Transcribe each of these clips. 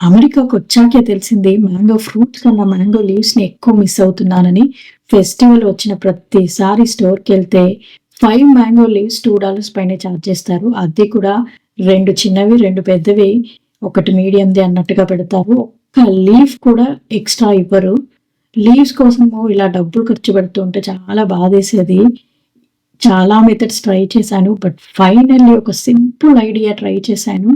అమెరికాకు వచ్చాకే తెలిసింది మ్యాంగో ఫ్రూట్స్ కన్నా మ్యాంగో లీవ్స్ని ఎక్కువ మిస్ అవుతున్నానని ఫెస్టివల్ వచ్చిన ప్రతిసారి స్టోర్కి వెళ్తే five mango leaves two dollars పైన ఛార్జ్ చేస్తారు. అది కూడా రెండు చిన్నవి రెండు పెద్దవి ఒకటి మీడియంది అన్నట్టుగా పెడతారు. ఒక్క లీఫ్ కూడా ఎక్స్ట్రా ఇవ్వరు. లీవ్స్ కోసము ఇలా డబ్బులు ఖర్చు పెడుతూ ఉంటే చాలా బాధేసేది. చాలా మెథడ్స్ ట్రై చేశాను బట్ ఫైనల్లీ ఒక సింపుల్ ఐడియా ట్రై చేశాను.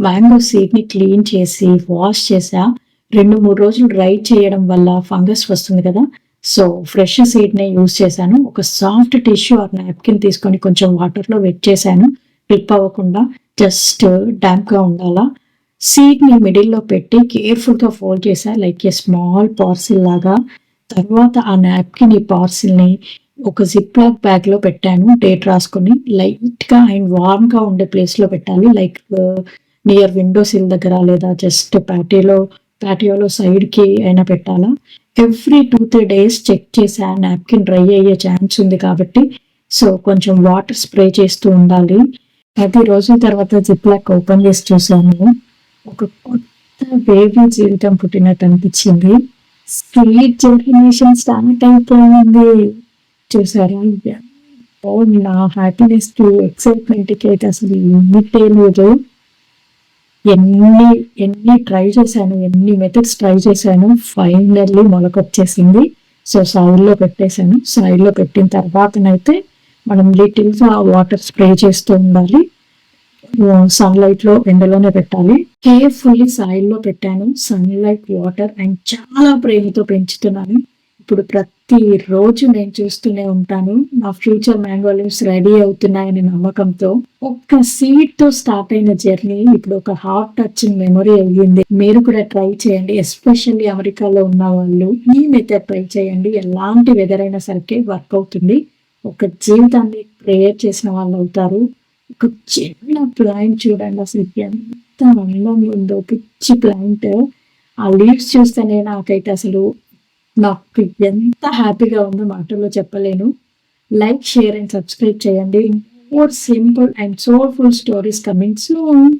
మ్యాంగో సీడ్ని క్లీన్ చేసి వాష్ చేసా. రెండు మూడు రోజులు డ్రై చేయడం వల్ల ఫంగస్ వస్తుంది కదా. సో ఫ్రెష్ సీడ్నే యూస్ చేశాను. ఒక సాఫ్ట్ టిష్యూ ఆర్ నాప్కిన్ తీసుకొని కొంచెం వాటర్లో వెట్ చేశాను. ట్రిప్ అవ్వకుండా జస్ట్ డ్యాంప్గా uh, ఉండాలా. సీడ్ని మిడిల్లో పెట్టి కేర్ఫుల్గా ఫోల్డ్ చేశా లైక్ ఏ స్మాల్ పార్సిల్ లాగా. తర్వాత ఆ నాప్కిన్ ఈ పార్సిల్ని ఒక జిప్ లాక్ బ్యాగ్లో పెట్టాను డేట్ రాసుకొని. లైట్గా అండ్ వార్మ్గా ఉండే ప్లేస్లో పెట్టాలి. Like uh, near window sill దగ్గర లేదా జస్ట్ ప్యాటియోలో ప్యాటియోలో సైడ్కి అయినా పెట్టాలా? Every two three days check చేసా నాప్కిన్ డ్రై అయ్యే ఛాన్స్ ఉంది కాబట్టి సో కొంచెం వాటర్ స్ప్రే చేస్తూ ఉండాలి. పది రోజుల తర్వాత జిప్ లాక్ ఓపెన్ చేసి చూసాను ఒక కొత్త బేబీ జీవితం పుట్టినట్టు అనిపించింది. స్వీట్ జర్మినేషన్ స్టార్ట్ అయిపోయింది. చూసారా? నా హ్యాపీనెస్ టు ఎక్సైట్మెంట్కి అయితే అసలు లిమిటే లేదు. ఎన్ని ఎన్ని ట్రై చేశాను ఎన్ని మెథడ్స్ ట్రై చేశాను ఫైనల్లీ మొలకొచ్చేసింది సో సాయిల్లో పెట్టేశాను. సాయిల్లో పెట్టిన తర్వాతనైతే మనం లిటిల్గా వాటర్ స్ప్రే చేస్తూ ఉండాలి. సన్లైట్లో ఎండలోనే పెట్టాలి. కేర్ఫుల్లీ సాయిల్లో పెట్టాను. సన్లైట్ వాటర్ అండ్ చాలా ప్రేమతో పెంచుతున్నాను. ఇప్పుడు ప్రతి రోజు నేను చూస్తూనే ఉంటాను. నా ఫ్యూచర్ మ్యాంగో లీవ్స్ రెడీ అవుతున్నాయనే నమ్మకంతో ఒక్క సీడ్తో స్టార్ట్ అయిన జర్నీ ఇప్పుడు ఒక హార్ట్ టచింగ్ మెమొరీ అయ్యింది. మీరు కూడా ట్రై చేయండి. ఎస్పెషల్లీ అమెరికాలో ఉన్న వాళ్ళు ఈ మెథడ్ ట్రై చేయండి. ఎలాంటి వెదర్ అయినా సరికే వర్క్ అవుతుంది. ఒక జీవితాన్ని ప్రేయర్ చేసిన వాళ్ళు అవుతారు. ఒక చిన్న ప్లాంట్ చూడండి అసలు ఎంత అందంగా ఉందో. పిచ్చి ప్లాంట్. ఆ లీవ్స్ చూస్తేనే నాకైతే అసలు నాకు ఎంత హ్యాపీగా ఉందో మాటల్లో చెప్పలేను. లైక్ షేర్ అండ్ సబ్స్క్రైబ్ చేయండి. More simple and soulful stories coming soon